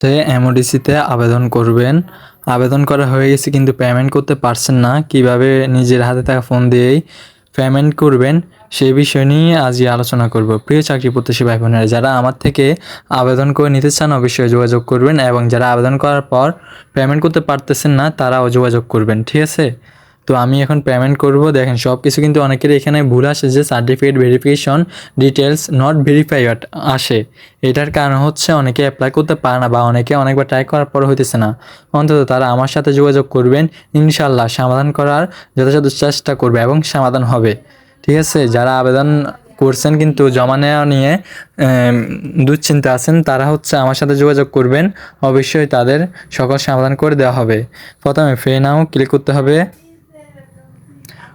তো এমওডিসিতে আবেদন করবেন। আবেদন করা হয়ে গেছে কিন্তু পেমেন্ট করতে পারছেন না। কীভাবে নিজের হাতে থাকা ফোন দিয়েই পেমেন্ট করবেন সেই বিষয় নিয়ে আজকে আলোচনা করব। প্রিয় চাকরি প্রত্যাশী ভাই বোনেরা যারা আমার থেকে আবেদন করে নিতে চান অবশ্যই যোগাযোগ করবেন এবং যারা আবেদন করার পর পেমেন্ট করতে পারতেছেন না, তারাও যোগাযোগ করবেন। ঠিক আছে? তো আমি এখন পেমেন্ট করব। দেখেন সব কিছু কিন্তু অনেকের এখানে ভুল আসে যে certificate verification details not verified আসে। এটার কারণ হচ্ছে অনেকে অ্যাপ্লাই করতে পারে না বা অনেকে অনেকবার ট্রাই করার পর হইতেছে না। অন্তত তারা আমার সাথে যোগাযোগ করবেন ইনশাল্লাহ সমাধান করার যথাযথ চেষ্টা করবে এবং সমাধান হবে। ঠিক আছে? যারা আবেদন করছেন কিন্তু জমা নেওয়া নিয়ে দুশ্চিন্তা আছেন, তারা হচ্ছে আমার সাথে যোগাযোগ করবেন। অবশ্যই তাদের সকল সমাধান করে দেওয়া হবে। প্রথমে ফে নাও ক্লিক করতে হবে।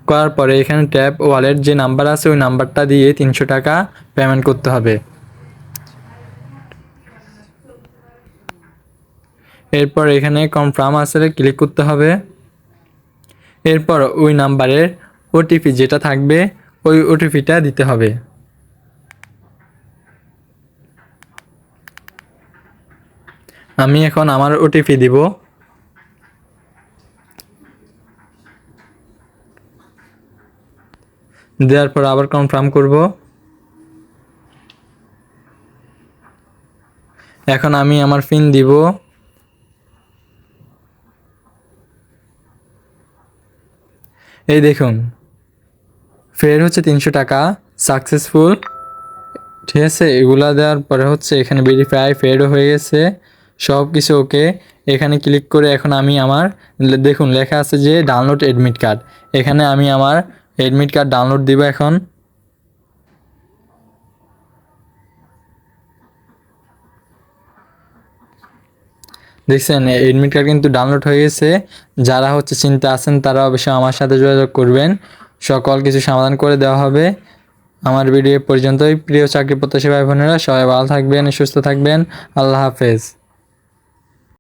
করার পরে এখানে ট্যাপ ওয়ালেট যে নাম্বার আছে, ওই নাম্বারটা দিয়ে তিনশো টাকা পেমেন্ট করতে হবে। এরপর এখানে কনফার্ম আছে ক্লিক করতে হবে। এরপর ওই নাম্বারের ওটিপি যেটা থাকবে, ওই ওটিপিটা দিতে হবে। আমি এখন আমার ওটিপি দিব। দেওয়ার পর আবার কনফার্ম করব। এখন আমি আমার পিন দিব। এই দেখুন ফের হচ্ছে তিনশো টাকা সাকসেসফুল ঠিক আছে? এগুলা দেওয়ার পরে হচ্ছে এখানে ভেরিফাই ফেডও হয়ে গেছে সব কিছু ওকে এখানে ক্লিক করে এখন আমি আমার, দেখুন, লেখা আছে যে ডাউনলোড এডমিট কার্ড এখানে আমি আমার এডমিট কার্ড ডাউনলোড দিব এখন। দেখছেন এডমিট কার্ড কিন্তু ডাউনলোড হয়ে গেছে। যারা হচ্ছে চিন্তা আছেন তারা অবশ্যই আমার সাথে যোগাযোগ করবেন। সকল কিছু সমাধান করে দেওয়া হবে। আমার ভিডিও পর্যন্তই। প্রিয় চাকরি প্রত্যাশী ভাই বোনেরা সবাই ভালো থাকবেন, সুস্থ থাকবেন। আল্লাহ হাফেজ।